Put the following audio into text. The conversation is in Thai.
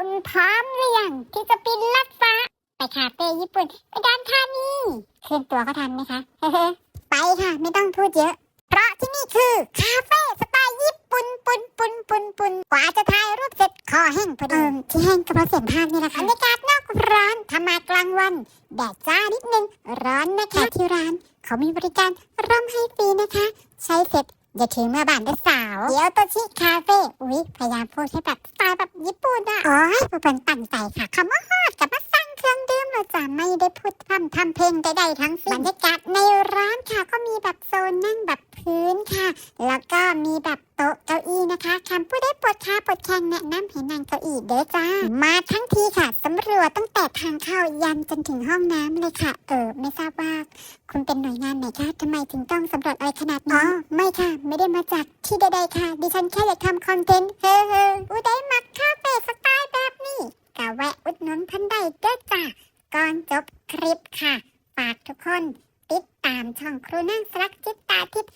คุณพร้อมหรือยังที่จะบินลัดฟ้า ไปคาเฟ่ญี่ปุ่นไปดานคานีเคลื่อนตัวเขาทันไหมคะเฮ้ไปค่ะไม่ต้องพูดเยอะ เพราะที่นี่คือคาเฟ่สไตล์ญี่ปุ่นปุนปุนปุนปุนกว่าจะถ่ายรูปเสร็จคอแห้งพอดีที่แห้งก็เพราะเสียงภาคนี่แหละค่ะบรรยากาศนอกร้านทำมากลางวันแดดจ้านิดนึงร้อนนะคะที่ร้าน เขามีบริการร่มให้ฟรีนะคะ ใช้เสร็จ อย่าถือเมื่อบานด้สาวเดี๋ยวโตชิคาเฟ่อุ๊ยพยายามพูดให้แบบสไตล์แบบญี่ปุ่นอะโอ้ยผู้เป็นตั้งใจค่ะคำว่าฮอดกับมาสั่งเครื่องดื่มเราจะไม่ได้พูดทำทำเพลงใดๆทั้งสิ้นบรรยากาศในร้านค่ะก็มีแบบโซนนั่งแบบพื้นค่ะ แล้วก็มีแบบโต๊ะเก้าอี้นะคะคำผู้ได้ปวดขาปวดแข้งแนะนำให้นั่งเก้าอี้เด้อจ้ามาทั้งทีค่ะสำร วจตั้งแต่ทางเข้ายันจนถึงห้องน้ำเลยค่ะ เออ ไม่ทราบว่า คุณเป็นหน่วยงานไหนคะทำไมถึงต้องสำรวจอะไรขนาดนี้อ๋อไม่ค่ะ ไม่ได้มาจากที่ใดๆค่ะ ดิฉันแค่อยากทำคอนเทนต์เฮ้อเฮ้ออุได้มักคาเฟ่สไตล์แบบนี้กะแวะอุดหนุนเพันได้เด้อจ้ะก่อนจบคลิปค่ะ ฝากทุกคน ติดตามช่องครูนั่งสลักจิตตาทิพย์